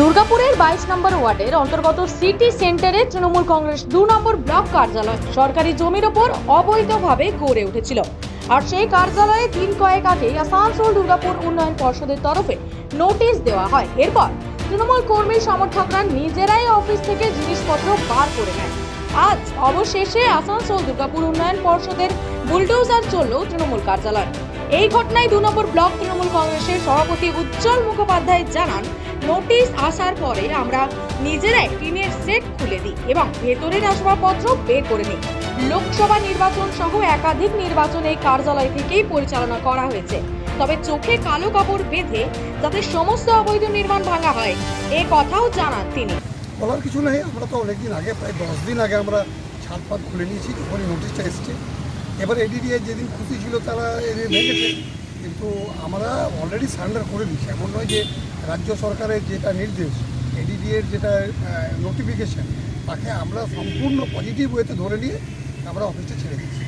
দুর্গাপুরের বাইশ নম্বর ওয়ার্ডের অন্তর্গত সিটি সেন্টারে তৃণমূল কংগ্রেস দু নম্বর ব্লক কার্যালয় সরকারি জমির ওপর অবৈধভাবে গড়ে উঠেছিল। আর সেই কার্যালয়ে দিন কয়েক আগে আসানসোল দুর্গাপুর উন্নয়ন পর্ষদের তরফে নোটিশ দেওয়া হয়। এরপর তৃণমূল কর্মী সমর্থকরা নিজেরাই অফিস থেকে জিনিসপত্র বার করে নেয়। আজ অবশেষে আসানসোল দুর্গাপুর উন্নয়ন পর্ষদের বুলডোজার চলল তৃণমূল কার্যালয়। এই ঘটনায় দু নম্বর ব্লক তৃণমূল কংগ্রেসের সভাপতি উজ্জ্বল মুখোপাধ্যায় জানান, নোটিশ আসার পরে আমরা নিজেরাই টিনের সেট খুলে দিই এবং ভেতরের আসবাবপত্র বের করে নিই। লোকসভা নির্বাচন সহ একাধিক নির্বাচন এই কার্যালয় থেকেই পরিচালনা করা হয়েছে। তবে চোখে কালো কাপড় বেঁধে যাতে সমস্ত অবৈধ নির্মাণ ভাঙা হয়, এ কথাও জানান তিনি। বলার কিছু নেই, আমরা তো অনেকদিন আগে, প্রায় দশ দিন আগে আমরা ছাদ পাত খুলে নিয়েছি, যখনই নোটিশটা এসছে। এবার এডিডিএ যেদিন খুশি ছিল তারা ভেঙেছে কিন্তু আমরা অলরেডি সারেন্ডার করে দিচ্ছি এমন নয় যে রাজ্য সরকারের যেটা নির্দেশ এডিডিএর যেটা নোটিফিকেশান তাকে আমরা সম্পূর্ণ পজিটিভ ওয়েতে ধরে নিয়ে আমরা অফিসটা ছেড়ে দিচ্ছি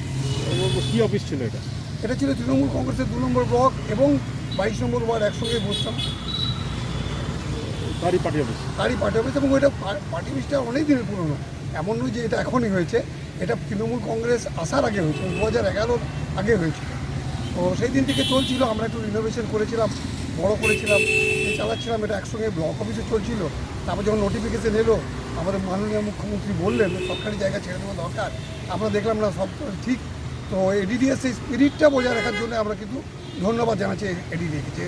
কি অফিস ছিল এটা? এটা ছিল তৃণমূল কংগ্রেসের দু নম্বর ব্লক এবং বাইশ নম্বর ওয়ার্ড একসঙ্গে বসতাম। তারই পার্টি অফিস তারই পার্টি অফিস এবং ওইটা পার্টি অফিসটা অনেক দিনের পুরনো। এমন নয় যে এটা এখনই হয়েছে। এটা তৃণমূল কংগ্রেস আসার আগে হয়েছে দু হাজার এগারোর আগে হয়েছিল। তো সেই দিন থেকে চলছিল, আমরা একটু রিনোভেশন করেছিলাম, বড় করেছিলাম চালাচ্ছিলাম, এটা একসঙ্গে ব্লক অফিসে চলছিল। তারপর যখন নোটিফিকেশন এলো, আমাদের মাননীয় মুখ্যমন্ত্রী বললেন সরকারি জায়গা ছেড়ে দেওয়া দরকার। আমরা দেখলাম না, সব ঠিক। তো এডিডিএস সেই স্পিরিটটা বজায় রাখার জন্য আমরা কিন্তু ধন্যবাদ জানাচ্ছি এডিডিএকে